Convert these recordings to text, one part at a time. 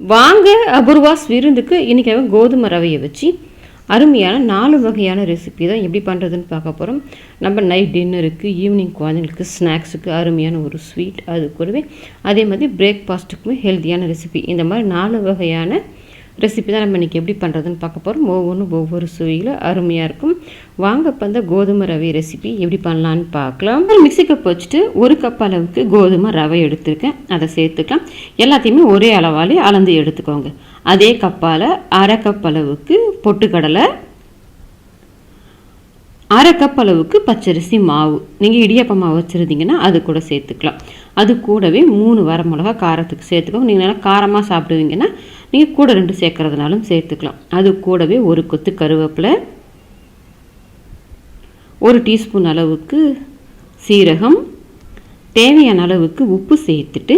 வாங்க அபூர்வாஸ் விருந்துக்கு இன்றைக்கி கோதுமை ரவையை வச்சு அருமையான நாலு வகையான ரெசிபி தான் எப்படி பண்ணுறதுன்னு பார்க்க போகிறோம் நம்ம நைட் டின்னருக்கு ஈவினிங் குழந்தைங்களுக்கு ஸ்நாக்ஸுக்கு அருமையான ஒரு ஸ்வீட் அது கூடவே அதே மாதிரி பிரேக்ஃபாஸ்ட்டுக்குமே ஹெல்த்தியான ரெசிபி இந்த மாதிரி நாலு வகையான ரெசிபி தான் நம்ம இன்றைக்கி எப்படி பண்ணுறதுன்னு பார்க்க போகிறோம் ஒவ்வொன்றும் ஒவ்வொரு சுவையில் அருமையாக இருக்கும். வாங்க இப்போ அந்த கோதுமை ரவை ரெசிபி எப்படி பண்ணலான்னு பார்க்கலாம். மிக்ஸி கப் வச்சுட்டு ஒரு கப் அளவுக்கு கோதுமை ரவை எடுத்துருக்கேன். அதை சேர்த்துக்கலாம். எல்லாத்தையுமே ஒரே அளவாலே அளந்து எடுத்துக்கோங்க. அதே கப்பால் அரை கப் அளவுக்கு பொட்டுக்கடலை அரை கப் அளவுக்கு பச்சரிசி மாவு. நீங்கள் இடியாப்ப மாவு வச்சுருந்தீங்கன்னா அது கூட சேர்த்துக்கலாம். அது கூடவே மூணு வரமிளகா காரத்துக்கு சேர்த்துக்கோங்க நீங்கள் நல்லா காரமாக சாப்பிடுவீங்கன்னா நீங்கள் கூட ரெண்டு சேர்க்குறதுனாலும் சேர்த்துக்கலாம். அது கூடவே ஒரு கொத்து கருவேப்பிலை ஒரு டீஸ்பூன் அளவுக்கு சீரகம் தேவையான அளவுக்கு உப்பு சேர்த்துட்டு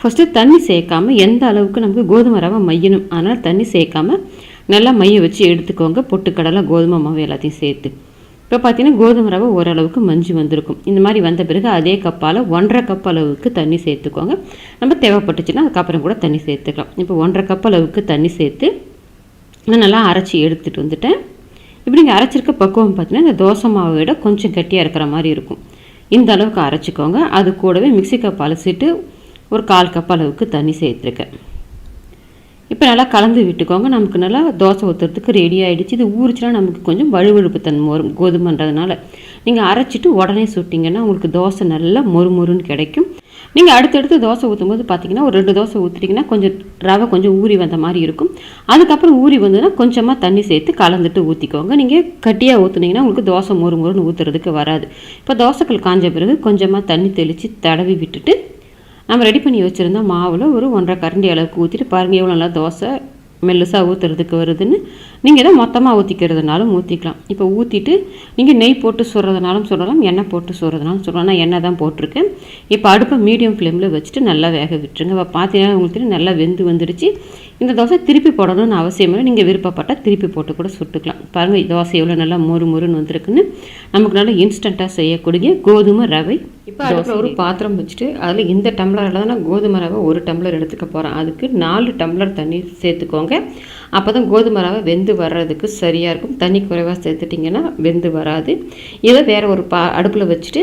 ஃபஸ்ட்டு தண்ணி சேர்க்காம எந்த அளவுக்கு நமக்கு கோதுமை ரவை மையணும். அதனால் தண்ணி சேர்க்காம நல்லா மைய வச்சு எடுத்துக்கோங்க. பொட்டுக்கடலை கோதுமை மாவு எல்லாத்தையும் சேர்த்து. இப்போ பார்த்தீங்கன்னா கோதுமை ரவை ஓரளவுக்கு மஞ்சு வந்திருக்கும். இந்த மாதிரி வந்த பிறகு அதே கப்பால் ஒன்றரை கப் அளவுக்கு தண்ணி சேர்த்துக்கோங்க. நம்ம தேவைப்பட்டுச்சுன்னா அதுக்கப்புறம் கூட தண்ணி சேர்த்துக்கலாம். இப்போ ஒன்றரை கப் அளவுக்கு தண்ணி சேர்த்து நான் நல்லா அரைச்சி எடுத்துகிட்டு வந்துட்டேன். இப்படி நீங்கள் அரைச்சிருக்க பக்குவம் பார்த்தீங்கன்னா இந்த தோசை மாவை விட கொஞ்சம் கட்டியாக இருக்கிற மாதிரி இருக்கும். இந்த அளவுக்கு அரைச்சிக்கோங்க. அது கூடவே மிக்சி கப் அலசிட்டு ஒரு கால் கப் அளவுக்கு தண்ணி சேர்த்துருக்கேன். இப்போ நல்லா கலந்து விட்டுக்கோங்க. நமக்கு நல்லா தோசை ஊற்றுறதுக்கு ரெடி ஆகிடுச்சு இது ஊறிச்சுன்னா நமக்கு கொஞ்சம் வழுவழுப்பு தன்மை வரும் கோதுமைன்றதுனால. நீங்கள் அரைச்சிட்டு உடனே சுட்டிங்கன்னா உங்களுக்கு தோசை நல்லா மொறு மொறுன்னு கிடைக்கும். நீங்கள் அடுத்தடுத்து தோசை ஊற்றும் போது பார்த்தீங்கன்னா ஒரு ரெண்டு தோசை ஊற்றிட்டிங்கன்னா கொஞ்சம் ரவை கொஞ்சம் ஊறி வந்த மாதிரி இருக்கும். அதுக்கப்புறம் ஊறி வந்ததுன்னா கொஞ்சமாக தண்ணி சேர்த்து கலந்துட்டு ஊற்றிக்கோங்க நீங்கள் கட்டியாக ஊற்றுனீங்கன்னா உங்களுக்கு தோசை மொறு மொறுன்னு ஊற்றுறதுக்கு வராது. இப்போ தோசைகள் காஞ்ச பிறகு கொஞ்சமாக தண்ணி தெளித்து தடவி விட்டுட்டு நம்ம ரெடி பண்ணி வச்சுருந்த மாவில் ஒரு ஒன்றரை கரண்டி அளவுக்கு ஊற்றிட்டு பாருங்கள் எவ்வளோ நல்லா தோசை மெல்லுசாக ஊற்றுறதுக்கு வருதுன்னு. நீங்கள் எதை மொத்தமாக ஊற்றிக்கிறதுனாலும் ஊற்றிக்கலாம் இப்போ ஊற்றிட்டு நீங்கள் நெய் போட்டு சுடுறதுனாலும் சொல்லலாம் எண்ணெய் போட்டு சுடுறதுனாலும் சொல்லலாம் நான் எண்ணெய் தான் போட்டிருக்கேன். இப்போ அடுப்பை மீடியம் ஃப்ளேமில் வச்சுட்டு நல்லா வேக விட்டுருங்க. இப்போ பார்த்தீங்கன்னா உங்களுக்கு நல்லா வெந்து வந்துடுச்சு. இந்த தோசை திருப்பி போடணும்னு அவசியம் இல்லை. நீங்கள் விருப்பப்பட்டால் திருப்பி போட்டு கூட சுட்டுக்கலாம். பாருங்கள் தோசை எவ்வளோ நல்லா மொறு மொறுன்னு வந்திருக்குன்னு. நமக்கு நல்லா இன்ஸ்டண்ட்டாக செய்யக்கூடிய கோதுமை ரவை இப்போ அதில் ஒரு பாத்திரம் வச்சுட்டு அதில் இந்த டம்ளரில் தான் நான் கோதுமை ரவை ஒரு டம்ளர் எடுத்துக்க போகிறேன் அதுக்கு நாலு டம்ளர் தண்ணி சேர்த்துக்கோங்க. அப்போ தான் கோதுமை ரவை வெந்து வர்றதுக்கு சரியாக இருக்கும். தண்ணி குறைவாக சேர்த்துட்டிங்கன்னா வெந்து வராது. இதை வேறு ஒரு பா அடுப்பில் வச்சுட்டு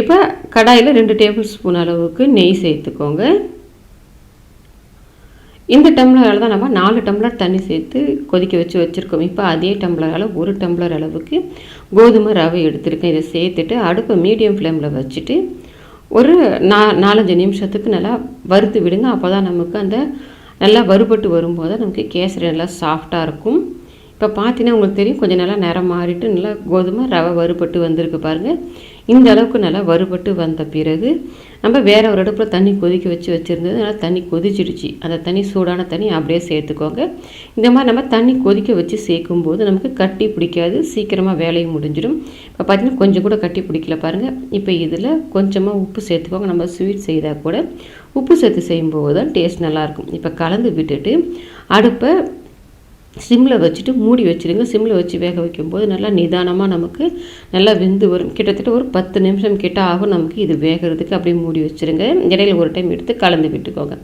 இப்போ கடாயில் ரெண்டு டேபிள் ஸ்பூன் அளவுக்கு நெய் சேர்த்துக்கோங்க. இந்த டம்ளரால் தான் நம்ம நாலு டம்ளர் தண்ணி சேர்த்து கொதிக்க வச்சு வச்சுருக்கோம். இப்போ அதே டம்ளரால் ஒரு டம்ளர் அளவுக்கு கோதுமை ரவை எடுத்துருக்கேன். இதை சேர்த்துட்டு அடுப்பை மீடியம் ஃப்ளேமில் வச்சுட்டு ஒரு நா நாலஞ்சு நிமிஷத்துக்கு நல்லா வறுத்து விடுங்க. அப்போ தான் நமக்கு அந்த நல்லா வறுபட்டு வரும்போது நமக்கு கேசரி நல்லா சாஃப்டாக இருக்கும். இப்போ பார்த்தீங்கன்னா உங்களுக்கு தெரியும் கொஞ்சம் நல்லா நிறம் மாறிட்டு நல்லா கோதுமை ரவை வறுபட்டு வந்திருக்கு பாருங்கள் இந்த அளவுக்கு நல்லா வறுபட்டு வந்த பிறகு நம்ம வேற ஒரு அடுப்பில் தண்ணி கொதிக்க வச்சு வச்சுருந்தது நல்லா தண்ணி கொதிச்சிடுச்சு. அந்த தண்ணி சூடான தண்ணி அப்படியே சேர்த்துக்கோங்க. இந்த மாதிரி நம்ம தண்ணி கொதிக்க வச்சு சேர்க்கும்போது நமக்கு கட்டி பிடிக்காது சீக்கிரமாக வேலையும் முடிஞ்சிடும். இப்போ பார்த்தீங்கன்னா கொஞ்சம் கூட கட்டி பிடிக்கல பாருங்கள் இப்போ இதில் கொஞ்சமாக உப்பு சேர்த்துக்கோங்க. நம்ம ஸ்வீட் செய்தால் கூட உப்பு சேர்த்து செய்யும்போது தான் டேஸ்ட் நல்லாயிருக்கும் இப்போ கலந்து விட்டுட்டு அடுப்பை சிம்மில் வச்சுட்டு மூடி வச்சுருங்க. சிம்மில் வச்சு வேக வைக்கும்போது நல்லா நிதானமாக நமக்கு நல்லா வெந்து வரும். கிட்டத்தட்ட ஒரு பத்து நிமிஷம் கிட்ட ஆகும் நமக்கு இது வேகிறதுக்கு. அப்படியே மூடி வச்சுருங்க. இடையில ஒரு டைம் எடுத்து கலந்து விட்டுக்கோங்க.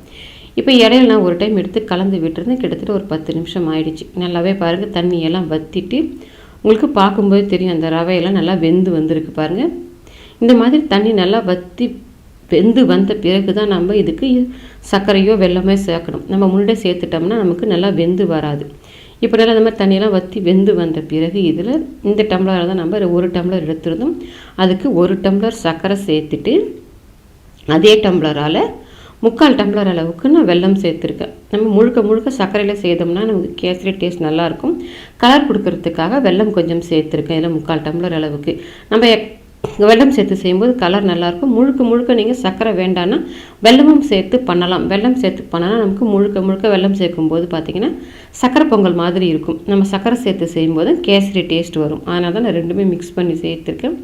இப்போ இடையில நான் ஒரு டைம் எடுத்து கலந்து விட்டுருந்தேன். கிட்டத்தட்ட ஒரு பத்து நிமிஷம் ஆயிடுச்சு. நல்லாவே பாருங்கள் தண்ணியெல்லாம் வற்றிட்டு உங்களுக்கு பார்க்கும்போது தெரியும். அந்த ரவையெல்லாம் நல்லா வெந்து வந்திருக்கு பாருங்கள் இந்த மாதிரி தண்ணி நல்லா வற்றி வெந்து வந்த பிறகு தான் நம்ம இதுக்கு சர்க்கரையோ வெள்ளமோ சேர்க்கணும். நம்ம முன்னாடியே சேர்த்துட்டோம்னா நமக்கு நல்லா வெந்து வராது. இப்போ நல்லா இந்த மாதிரி தண்ணியெல்லாம் வற்றி வெந்து வந்த பிறகு இதில் இந்த டம்ளரில் தான் நம்ம ஒரு டம்ளர் எடுத்துருந்தோம். அதுக்கு ஒரு டம்ளர் சர்க்கரை சேர்த்துட்டு அதே டம்ளரால் முக்கால் டம்ளர் அளவுக்கு நான் வெல்லம் சேர்த்துருக்கேன். நம்ம முழுக்க முழுக்க சர்க்கரையில் செய்தோம்னா நமக்கு கேசரி டேஸ்ட் நல்லாயிருக்கும் கலர் கொடுக்கறதுக்காக வெல்லம் கொஞ்சம் சேர்த்துருக்கேன். இதில் முக்கால் டம்ளர் அளவுக்கு. நம்ம வெள்ளம் சேர்த்து செய்யும்போது கலர் நல்லாயிருக்கும். முழுக்க முழுக்க நீங்கள் சர்க்கரை வேண்டான்னா வெல்லமும் சேர்த்து பண்ணலாம். வெல்லம் சேர்த்து பண்ணால் நமக்கு முழுக்க முழுக்க வெல்லம் சேர்க்கும்போது பார்த்திங்கன்னா சர்க்கரை பொங்கல் மாதிரி இருக்கும். நம்ம சர்க்கரை சேர்த்து செய்யும்போது கேசரி டேஸ்ட் வரும். அதனால தான் நான் ரெண்டுமே மிக்ஸ் பண்ணி சேர்த்துருக்கேன்.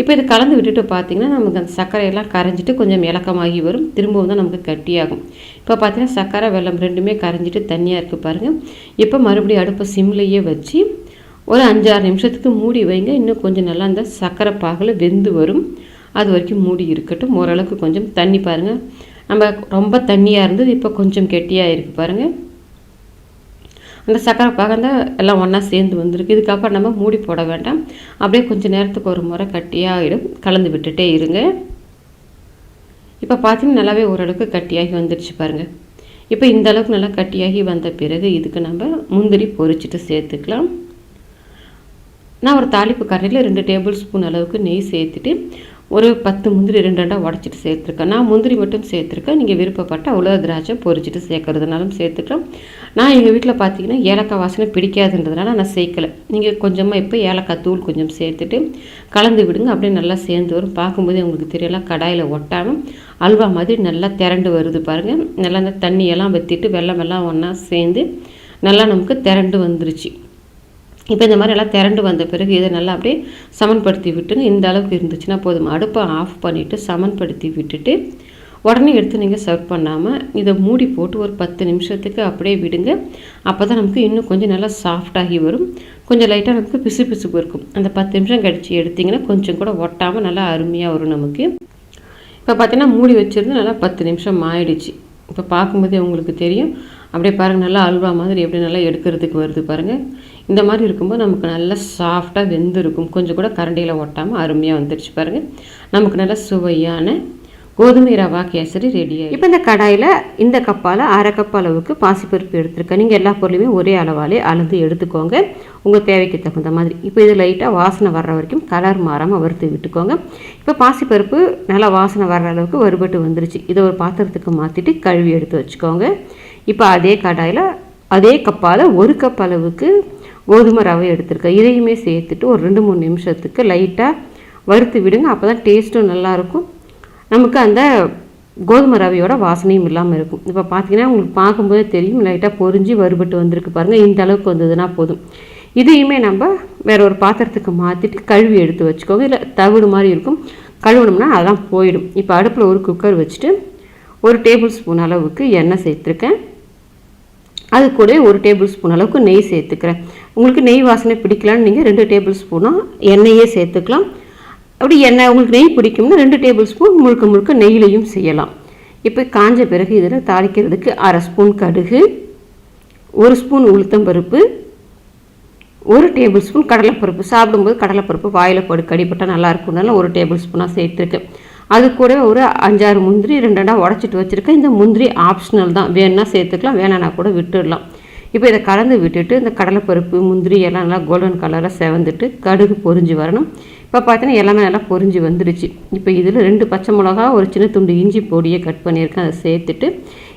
இப்போ இது கலந்து விட்டுட்டு பார்த்திங்கன்னா நமக்கு அந்த சர்க்கரையெல்லாம் கரைஞ்சிட்டு கொஞ்சம் இலக்கமாகி வரும். திரும்பவும் தான் நமக்கு கட்டியாகும். இப்போ பார்த்திங்கன்னா சர்க்கரை வெல்லம் ரெண்டுமே கரைஞ்சிட்டு தனியாக இருக்குது பாருங்கள் இப்போ மறுபடியும் அடுப்பை சிம்லேயே வச்சு ஒரு அஞ்சாறு நிமிஷத்துக்கு மூடி வைங்க. இன்னும் கொஞ்சம் நல்லா அந்த சர்க்கரை பாகில் வெந்து வரும். அது வரைக்கும் மூடி இருக்கட்டும். ஓரளவுக்கு கொஞ்சம் தண்ணி பாருங்கள் நம்ம ரொம்ப தண்ணியாக இருந்தது இப்போ கொஞ்சம் கெட்டியாக இருக்குது பாருங்கள் அந்த சர்க்கரை பாகந்தால் எல்லாம் ஒன்றா சேர்ந்து வந்திருக்கு. இதுக்கப்புறம் நம்ம மூடி போட வேண்டாம். அப்படியே கொஞ்சம் நேரத்துக்கு ஒரு முறை கட்டியாகிடும் கலந்து விட்டுட்டே இருங்க. இப்போ பார்த்தீங்கன்னா நல்லாவே ஓரளவுக்கு கட்டியாகி வந்துடுச்சு பாருங்கள் இப்போ இந்த அளவுக்கு நல்லா கட்டியாகி வந்த பிறகு இதுக்கு நம்ம முந்திரி பொரிச்சிட்டு சேர்த்துக்கலாம். நான் ஒரு தாளிப்பு கரையில் ரெண்டு டேபிள் ஸ்பூன் அளவுக்கு நெய் சேர்த்துட்டு ஒரு பத்து முந்திரி ரெண்டு ரெண்டாக உடச்சிட்டு சேர்த்துருக்கேன். நான் முந்திரி மட்டும் சேர்த்துருக்கேன். நீங்கள் விருப்பப்பட்ட அவ்வளோ திராட்சை பொறிச்சிட்டு சேர்க்கறதுனாலும் சேர்த்துக்கலாம். நான் எங்கள் வீட்டில் பார்த்தீங்கன்னா ஏலக்காய் வாசனை பிடிக்காதுன்றதுனால நான் சேர்க்கலை. நீங்கள் கொஞ்சமாக இப்போ ஏலக்காய் தூள் கொஞ்சம் சேர்த்துட்டு கலந்து விடுங்க. அப்படியே நல்லா சேர்ந்து வரும். பார்க்கும்போது உங்களுக்கு தெரியலாம் கடாயில் ஒட்டாமல் அல்வா மாதிரி நல்லா திரண்டு வருது பாருங்கள் நல்லா அந்த தண்ணியெல்லாம் வற்றிட்டு வெள்ளம் எல்லாம் ஒன்றா சேர்ந்து நல்லா நமக்கு திரண்டு வந்துருச்சு. இப்போ இந்த மாதிரி எல்லாம் திரண்டு வந்த பிறகு இதை நல்லா அப்படியே சமன்படுத்தி விட்டுங்க. இந்த அளவுக்கு இருந்துச்சுன்னா போதும். அடுப்பை ஆஃப் பண்ணிவிட்டு சமன்படுத்தி விட்டுட்டு உடனே எடுத்து நீங்கள் சர்வ் பண்ணாமல் இதை மூடி போட்டு ஒரு பத்து நிமிஷத்துக்கு அப்படியே விடுங்க. அப்போ தான் நமக்கு இன்னும் கொஞ்சம் நல்லா சாஃப்டாகி வரும். கொஞ்சம் லைட்டாக நமக்கு பிசு பிசுப்பு இருக்கும். அந்த பத்து நிமிஷம் கழித்து எடுத்திங்கன்னா கொஞ்சம் கூட ஒட்டாமல் நல்லா அருமையாக வரும் நமக்கு. இப்போ பார்த்தீங்கன்னா மூடி வச்சுருந்து நல்லா பத்து நிமிஷம் ஆயிடுச்சு இப்போ பார்க்கும்போதே உங்களுக்கு தெரியும். அப்படியே பாருங்கள் நல்லா அல்வா மாதிரி எப்படி நல்லா எடுக்கிறதுக்கு வருது பாருங்கள் இந்த மாதிரி இருக்கும்போது நமக்கு நல்லா சாஃப்டாக வெந்திருக்கும் கொஞ்சம் கூட கரண்டியில் ஒட்டாமல் அருமையாக வந்துருச்சு பாருங்கள் நமக்கு நல்லா சுவையான கோதுமை ரவா கேசரி ரெடியாக இப்போ இந்த கடாயில் இந்த கப்பால் அரை கப் அளவுக்கு பாசிப்பருப்பு எடுத்துருக்கேன். நீங்கள் எல்லா பொருளையுமே ஒரே அளவாலே அளந்து எடுத்துக்கோங்க. உங்கள் தேவைக்கு தகுந்த மாதிரி. இப்போ இது லைட்டாக வாசனை வர்ற வரைக்கும் கலர் மாறாமல் வறுத்து விட்டுக்கோங்க. இப்போ பாசிப்பருப்பு நல்லா வாசனை வர்ற அளவுக்கு வறுபட்டு வந்துருச்சு. இதை ஒரு பாத்திரத்துக்கு மாற்றிட்டு கழுவி எடுத்து வச்சுக்கோங்க. இப்போ அதே கடாயில் அதே கப்பால் ஒரு கப் அளவுக்கு கோதுமை ரவை எடுத்துருக்கேன். இதையுமே சேர்த்துட்டு ஒரு ரெண்டு மூணு நிமிஷத்துக்கு லைட்டாக வறுத்து விடுங்க. அப்போ தான் டேஸ்ட்டும் நல்லாயிருக்கும் நமக்கு அந்த கோதுமை ரவையோட வாசனையும் இல்லாமல் இருக்கும். இப்போ பார்த்தீங்கன்னா உங்களுக்கு பார்க்கும்போதே தெரியும். லைட்டாக பொறிஞ்சி வறுபட்டு வந்திருக்கு பாருங்கள் இந்த அளவுக்கு வந்ததுன்னா போதும். இதையுமே நம்ம வேற ஒரு பாத்திரத்துக்கு மாற்றிட்டு கழுவி எடுத்து வச்சுக்கோங்க. இல்லை தவிடு மாதிரி இருக்கும். கழுவணும்னா அதெல்லாம் போயிடும். இப்போ அடுப்பில் ஒரு குக்கர் வச்சுட்டு ஒரு டேபிள் ஸ்பூன் அளவுக்கு எண்ணெய் சேர்த்துருக்கேன். அது கூட ஒரு டேபிள் ஸ்பூன் அளவுக்கு நெய் சேர்த்துக்கிறேன். உங்களுக்கு நெய் வாசனை பிடிக்கலான்னு நீங்கள் ரெண்டு டேபிள் ஸ்பூனாக எண்ணெயே சேர்த்துக்கலாம். அப்படி எண்ணெய் உங்களுக்கு நெய் பிடிக்கும்னா ரெண்டு டேபிள் ஸ்பூன் முழுக்க முழுக்க நெய்லையும் செய்யலாம். இப்போ காஞ்ச பிறகு இதில் தாளிக்கிறதுக்கு அரை ஸ்பூன் கடுகு ஒரு ஸ்பூன் உளுத்தம்பருப்பு ஒரு டேபிள் ஸ்பூன் கடலைப்பருப்பு. சாப்பிடும்போது கடலைப்பருப்பு வாயில் போடு கடிப்பட்டால் நல்லாயிருக்கும்னால ஒரு டேபிள் ஸ்பூனாக சேர்த்துருக்கேன். அது கூட ஒரு அஞ்சாறு முந்திரி ரெண்டு ரெண்டாக உடச்சிட்டு வச்சுருக்கேன். இந்த முந்திரி ஆப்ஷனல் தான். வேணுன்னா சேர்த்துக்கலாம் வேணான்னா கூட விட்டுடலாம். இப்போ இதை கலந்து விட்டுட்டு இந்த கடலைப்பருப்பு முந்திரி எல்லாம் நல்லா கோல்டன் கலராக செவந்துட்டு கடுகு பொரிஞ்சு வரணும். இப்போ பார்த்தீங்கன்னா எல்லாமே நல்லா பொரிஞ்சு வந்துடுச்சு இப்போ இதில் ரெண்டு பச்சை மிளகா ஒரு சின்ன துண்டு இஞ்சி பொடியை கட் பண்ணியிருக்கேன். அதை சேர்த்துட்டு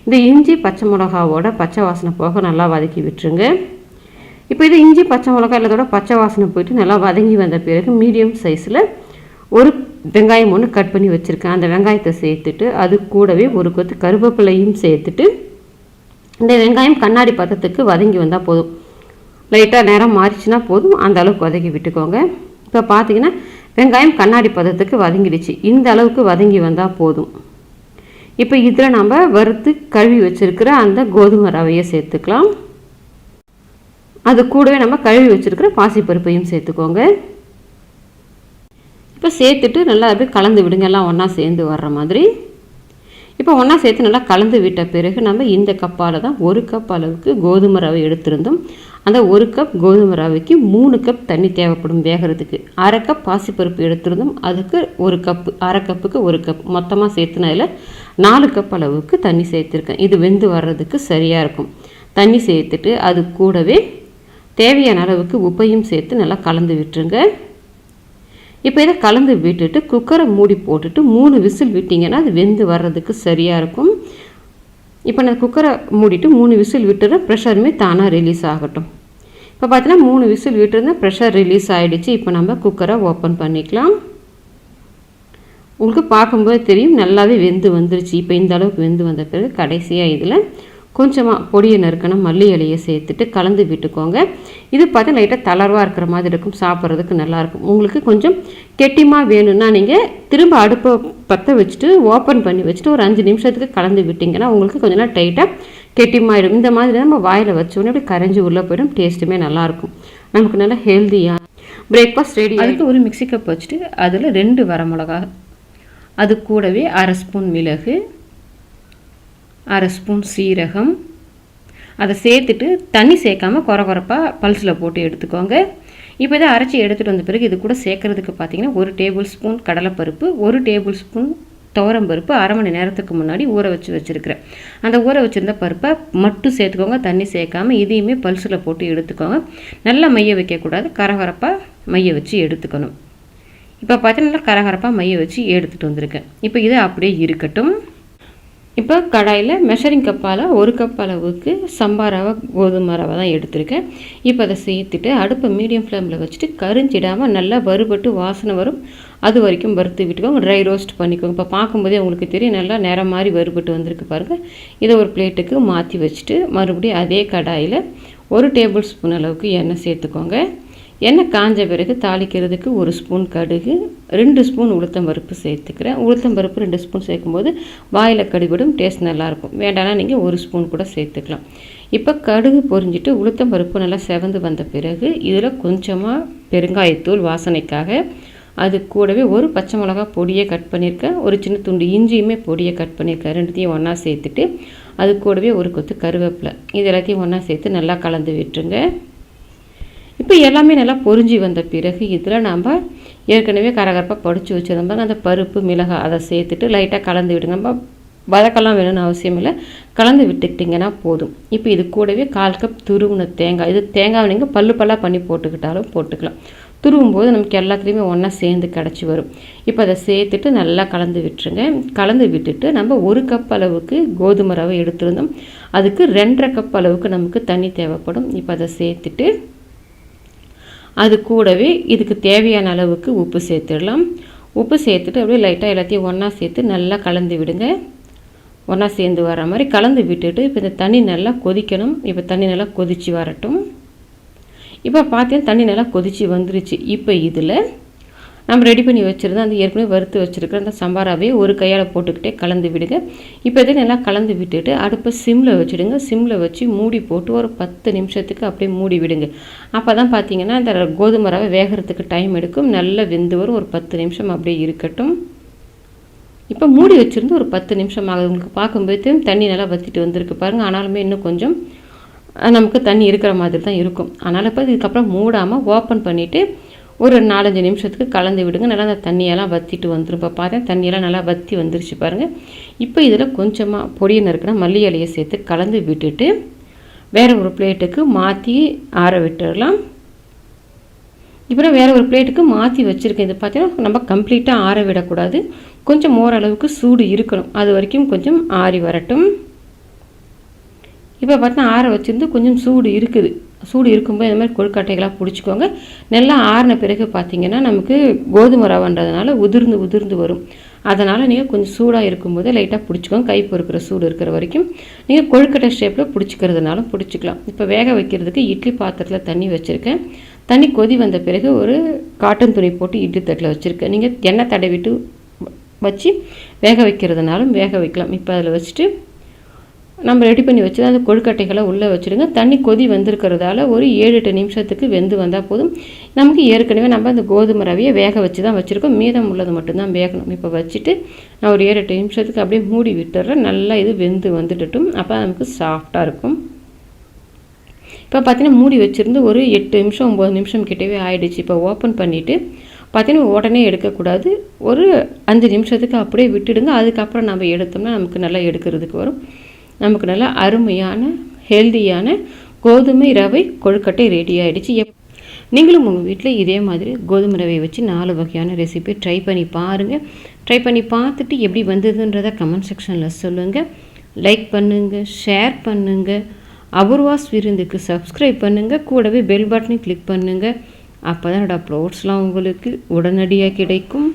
இந்த இஞ்சி பச்சை மிளகாவோட பச்சை வாசனை போக நல்லா வதக்கி விட்டுருங்க. இப்போ இது இஞ்சி பச்சை மிளகா எல்லாத்தோட பச்சை வாசனை போயிட்டு நல்லா வதங்கி வந்த பிறகு மீடியம் சைஸில் ஒரு வெங்காயம் ஒன்று கட் பண்ணி வச்சுருக்கேன். அந்த வெங்காயத்தை சேர்த்துட்டு அது கூடவே ஒரு கொத்து கருவேப்பிலையும் சேர்த்துட்டு இந்த வெங்காயம் கண்ணாடி பதத்துக்கு வதங்கி வந்தால் போதும். லைட்டாக நேரம் மாறிச்சுன்னா போதும். அந்த அளவுக்கு வதக்கி விட்டுக்கோங்க. இப்போ பார்த்தீங்கன்னா வெங்காயம் கண்ணாடி பதத்துக்கு வதங்கிடுச்சு. இந்த அளவுக்கு வதங்கி வந்தால் போதும். இப்போ இதில் நம்ம வறுத்து கழுவி வச்சுருக்கிற அந்த கோதுமை ரவையை சேர்த்துக்கலாம். அது கூடவே நம்ம கழுவி வச்சுருக்கிற பாசிப்பருப்பையும் சேர்த்துக்கோங்க. இப்போ சேர்த்துட்டு நல்லா அப்படியே கலந்து விடுங்க. எல்லாம் ஒன்றா சேர்ந்து வர்ற மாதிரி. இப்போ ஒன்றா சேர்த்து நல்லா கலந்து விட்ட பிறகு நம்ம இந்த கப்பால் தான் ஒரு கப் அளவுக்கு கோதுமை ரவை எடுத்திருந்தோம். அந்த ஒரு கப் கோதுமை ரவைக்கு மூணு கப் தண்ணி தேவைப்படும் வேகிறதுக்கு. அரை கப் பாசிப்பருப்பு எடுத்திருந்தோம். அதுக்கு ஒரு கப்பு அரை கப்புக்கு ஒரு கப் மொத்தமாக சேர்த்துனதில் நாலு கப் அளவுக்கு தண்ணி சேர்த்துருக்கேன். இது வெந்து வர்றதுக்கு சரியாக இருக்கும். தண்ணி சேர்த்துட்டு அது கூடவே தேவையான அளவுக்கு உப்பையும் சேர்த்து நல்லா கலந்து விட்டுருங்க. இப்போ இதை கலந்து விட்டுட்டு குக்கரை மூடி போட்டுட்டு மூணு விசில் விட்டிங்கன்னா அது வெந்து வர்றதுக்கு சரியாக இருக்கும். இப்போ நான் குக்கரை மூடிட்டு மூணு விசில் விட்டுறேன். ப்ரெஷருமே தானாக ரிலீஸ் ஆகட்டும். இப்போ பார்த்தீங்கன்னா மூணு விசில் விட்டுருந்தால் ப்ரெஷர் ரிலீஸ் ஆகிடுச்சு இப்போ நம்ம குக்கரை ஓப்பன் பண்ணிக்கலாம். உங்களுக்கு பார்க்கும்போது தெரியும் நல்லாவே வெந்து வந்துருச்சு. இப்போ இந்த அளவுக்கு வெந்து வந்த பிறகு கடைசியாக இதில் கொஞ்சமாக பொடியை நறுக்கணும் மல்லி இலையை சேர்த்துட்டு கலந்து விட்டுக்கோங்க. இது பார்த்தா லைட்டாக தளர்வாக இருக்கிற மாதிரி இருக்கும் சாப்பிட்றதுக்கு நல்லாயிருக்கும் உங்களுக்கு கொஞ்சம் கெட்டிமாக வேணும்னா நீங்கள் திரும்ப அடுப்பை பற்ற வச்சுட்டு ஓப்பன் பண்ணி வச்சுட்டு ஒரு அஞ்சு நிமிஷத்துக்கு கலந்து விட்டிங்கன்னா உங்களுக்கு கொஞ்சம் நேரம் டைட்டாக கெட்டிமாயிடும் இந்த மாதிரி நம்ம வாயில் வச்சோடனே அப்படி கரைஞ்சி உள்ளே போயிடும் டேஸ்ட்டுமே நல்லாயிருக்கும் நமக்கு நல்லா ஹெல்த்தியாக பிரேக்ஃபாஸ்ட் ரெடி அதுக்கு ஒரு மிக்சி கப் வச்சுட்டு அதில் ரெண்டு வரமிளகா அது கூடவே அரை ஸ்பூன் மிளகு அரை ஸ்பூன் சீரகம். அதை சேர்த்துட்டு தண்ணி சேர்க்காம குறை குறைப்பாக பல்ஸில் போட்டு எடுத்துக்கோங்க. இப்போ இதை அரைச்சி எடுத்துகிட்டு வந்த பிறகு இது கூட சேர்க்குறதுக்கு பார்த்தீங்கன்னா ஒரு டேபிள் ஸ்பூன் கடலைப்பருப்பு ஒரு டேபிள் ஸ்பூன் துவரம் பருப்பு அரை மணி நேரத்துக்கு முன்னாடி ஊற வச்சு வச்சுருக்கிறேன். அந்த ஊற வச்சுருந்த பருப்பை மட்டும் சேர்த்துக்கோங்க தண்ணி சேர்க்காம இதையுமே பல்ஸில் போட்டு எடுத்துக்கோங்க. நல்லா மைய வைக்கக்கூடாது கரகரப்பாக மைய வச்சு எடுத்துக்கணும். இப்போ பார்த்தீங்கன்னா கரகரப்பாக மைய வச்சு எடுத்துகிட்டு வந்திருக்கேன். இப்போ இது அப்படியே இருக்கட்டும். இப்போ கடாயில் மெஷரிங் கப்பால் ஒரு கப் அளவுக்கு சம்பா ரவை கோதுமை ரவை தான் எடுத்திருக்கேன். இப்போ அதை சேர்த்துட்டு அடுப்பை மீடியம் ஃப்ளேமில் வச்சுட்டு கரிஞ்சிடாமல் நல்லா வறுபட்டு வாசனை வரும். அது வரைக்கும் வறுத்து விட்டுக்கோங்க. ட்ரை ரோஸ்ட் பண்ணிக்கோங்க. இப்போ பார்க்கும்போதே உங்களுக்கு தெரியும் நல்லா நேரம் மாதிரி வறுபட்டு வந்திருக்கு பாருங்கள் இதை ஒரு பிளேட்டுக்கு மாற்றி வச்சுட்டு மறுபடியும் அதே கடாயில் ஒரு டேபிள் ஸ்பூன் அளவுக்கு எண்ணெய் சேர்த்துக்கோங்க. எண்ணெய் காஞ்ச பிறகு தாளிக்கிறதுக்கு ஒரு ஸ்பூன் கடுகு ரெண்டு ஸ்பூன் உளுத்தம் பருப்பு சேர்த்துக்கிறேன். உளுத்தம் பருப்பு ரெண்டு ஸ்பூன் சேர்க்கும்போது வாயில் கடுவிடும் டேஸ்ட் நல்லாயிருக்கும். வேண்டாம்னா நீங்கள் ஒரு ஸ்பூன் கூட சேர்த்துக்கலாம். இப்போ கடுகு பொரிஞ்சிட்டு உளுத்தம் பருப்பு நல்லா செவந்து வந்த பிறகு இதில் கொஞ்சமாக பெருங்காயத்தூள் வாசனைக்காக அது கூடவே ஒரு பச்சை மிளகா பொடியை கட் பண்ணியிருக்கேன். ஒரு சின்ன துண்டு இஞ்சியுமே பொடியை கட் பண்ணியிருக்கேன். ரெண்டுத்தையும் ஒன்றா சேர்த்துட்டு அது கூடவே ஒரு கொத்து கருவேப்பிலை. இது எல்லாத்தையும் ஒன்றா சேர்த்து நல்லா கலந்து விட்டுருங்க. இப்போ எல்லாமே நல்லா பொறிஞ்சி வந்த பிறகு இதில் நாம் ஏற்கனவே கரகரப்பாக படித்து வச்சுருந்தோம் அந்த பருப்பு மிளகாய் அதை சேர்த்துட்டு லைட்டாக கலந்து விடுங்க. நம்ம வதக்கெல்லாம் வேணும்னு அவசியம் இல்லை. கலந்து விட்டுக்கிட்டிங்கன்னா போதும். இப்போ இது கூடவே கால் கப் துருவின தேங்காய். இது தேங்காய் நீங்கள் பல்லு பல்லாக பண்ணி போட்டுக்கிட்டாலும் போட்டுக்கலாம். துருவும் போது நமக்கு எல்லாத்துலேயுமே ஒன்றா சேர்ந்து கிடச்சி வரும். இப்போ அதை சேர்த்துட்டு நல்லா கலந்து விட்டுருங்க. கலந்து விட்டுட்டு நம்ம ஒரு கப் அளவுக்கு கோதுமை ரவை எடுத்திருந்தோம். அதுக்கு ரெண்டரை கப் அளவுக்கு நமக்கு தண்ணி தேவைப்படும். இப்போ அதை சேர்த்துட்டு அது கூடவே இதுக்கு தேவையான அளவுக்கு உப்பு சேர்த்துடலாம். உப்பு சேர்த்துட்டு அப்படியே லைட்டாக எல்லாத்தையும் ஒன்றா சேர்த்து நல்லா கலந்து விடுங்க. ஒன்றா சேர்ந்து வர மாதிரி கலந்து விட்டுட்டு இப்போ இந்த தண்ணி நல்லா கொதிக்கணும். இப்போ தண்ணி நல்லா கொதித்து வரட்டும். இப்போ பார்த்தீங்கன்னா தண்ணி நல்லா கொதித்து வந்துருச்சு. இப்போ இதில் நம்ம ரெடி பண்ணி வச்சுருந்தோம் அந்த ஏற்கனவே வறுத்து வச்சுருக்கிற அந்த சம்பாராவே ஒரு கையால் போட்டுக்கிட்டே கலந்து விடுங்க. இப்போ இதை நல்லா கலந்து விட்டுட்டு அடுப்பை சிம்மில் வச்சுடுங்க. சிம்மில் வச்சு மூடி போட்டு ஒரு பத்து நிமிஷத்துக்கு அப்படியே மூடி விடுங்க. அப்போ தான் பார்த்தீங்கன்னா அந்த கோதுமை ரவை வேகிறதுக்கு டைம் எடுக்கும். நல்லா வெந்து வரும். ஒரு பத்து நிமிஷம் அப்படியே இருக்கட்டும். இப்போ மூடி வச்சுருந்து ஒரு பத்து நிமிஷம் ஆகுது. உங்களுக்கு பார்க்கும்போது தண்ணி நல்லா வற்றிட்டு வந்திருக்கு பாருங்கள் ஆனாலுமே இன்னும் கொஞ்சம் நமக்கு தண்ணி இருக்கிற மாதிரி தான் இருக்கும். அதனால் இப்போ இதுக்கப்புறம் மூடாமல் ஓப்பன் பண்ணிவிட்டு ஒரு நாலஞ்சு நிமிஷத்துக்கு கலந்து விடுங்க. நல்லா அந்த தண்ணியெல்லாம் வற்றிட்டு வந்துடும் இப்போ பார்த்தேன் தண்ணியெல்லாம் நல்லா வற்றி வந்துருச்சு பாருங்கள் இப்போ இதில் கொஞ்சமாக பொடியை நறுக்கினா மல்லி இலையை சேர்த்து கலந்து விட்டுட்டு வேறு ஒரு பிளேட்டுக்கு மாற்றி ஆற விட்டுடலாம். இப்போ வேறு ஒரு பிளேட்டுக்கு மாற்றி வச்சுருக்கேன். இது பார்த்தீங்கன்னா நம்ம கம்ப்ளீட்டாக ஆற விடக்கூடாது. கொஞ்சம் ஓரளவுக்கு சூடு இருக்கணும். அது வரைக்கும் கொஞ்சம் ஆறி வரட்டும். இப்போ பார்த்தா ஆற வச்சுருந்து கொஞ்சம் சூடு இருக்குது. சூடு இருக்கும்போது இந்த மாதிரி கொழுக்கட்டைகளாக பிடிச்சிக்கோங்க. நல்லா ஆறின பிறகு பார்த்தீங்கன்னா நமக்கு கோதுமை ரவைன்றதுனால உதிர்ந்து உதிர்ந்து வரும். அதனால் நீங்கள் கொஞ்சம் சூடாக இருக்கும்போது லைட்டாக பிடிச்சிக்கோங்க. கை பொறுக்கிற சூடு இருக்கிற வரைக்கும். நீங்கள் கொழுக்கட்டை ஷேப்பில் பிடிச்சிக்கிறதுனாலும் பிடிச்சிக்கலாம். இப்போ வேக வைக்கிறதுக்கு இட்லி பாத்திரத்தில் தண்ணி வச்சுருக்கேன். தண்ணி கொதி வந்த பிறகு ஒரு காட்டன் துணி போட்டு இட்லி தட்டில் வச்சுருக்கேன். நீங்கள் எண்ணெய் தடவிட்டு வச்சு வேக வைக்கிறதுனாலும் வேக வைக்கலாம். இப்போ அதில் வச்சுட்டு நம்ம ரெடி பண்ணி வச்சு அந்த கொழுக்கட்டைகளை உள்ளே வச்சுடுங்க. தண்ணி கொதி வந்திருக்கிறதால ஒரு ஏழு எட்டு நிமிஷத்துக்கு வெந்து வந்தால் போதும். நமக்கு ஏற்கனவே நம்ம அந்த கோதுமை ரவையை வேக வச்சு தான் வச்சுருக்கோம். மீதம் உள்ளது மட்டும்தான் வேகணும். இப்போ வச்சுட்டு நான் ஒரு ஏழு எட்டு நிமிஷத்துக்கு அப்படியே மூடி விட்டுறேன். நல்லா இது வெந்து வந்துட்டுட்டும் அப்போ நமக்கு சாஃப்டாக இருக்கும். இப்போ பார்த்தீங்கன்னா மூடி வச்சுருந்து ஒரு எட்டு நிமிஷம் ஒம்பது நிமிஷம் கிட்டவே ஆயிடுச்சு. இப்போ ஓப்பன் பண்ணிவிட்டு பார்த்தீங்கன்னா உடனே எடுக்கக்கூடாது. ஒரு அஞ்சு நிமிஷத்துக்கு அப்படியே விட்டுடுங்க. அதுக்கப்புறம் நம்ம எடுத்தோம்னா நமக்கு நல்லா எடுக்கிறதுக்கு வரும். நமக்கு நல்லா அருமையான ஹெல்தியான கோதுமை ரவை கொழுக்கட்டை ரெடி ஆகிடுச்சு எப் நீங்களும் உங்கள் வீட்டில் இதே மாதிரி கோதுமை ரவையை வச்சு நாலு வகையான ரெசிபி ட்ரை பண்ணி பாருங்கள் ட்ரை பண்ணி பார்த்துட்டு எப்படி வந்ததுன்றதை கமெண்ட் செக்ஷனில் சொல்லுங்கள் லைக் பண்ணுங்கள் ஷேர் பண்ணுங்கள் அபூர்வாஸ் விருந்துக்கு சப்ஸ்கிரைப் பண்ணுங்கள் கூடவே பெல் பட்டனை கிளிக் பண்ணுங்கள் அப்போ தான் என்னோடய அப்லோட்ஸ்லாம் உங்களுக்கு உடனடியாக கிடைக்கும்.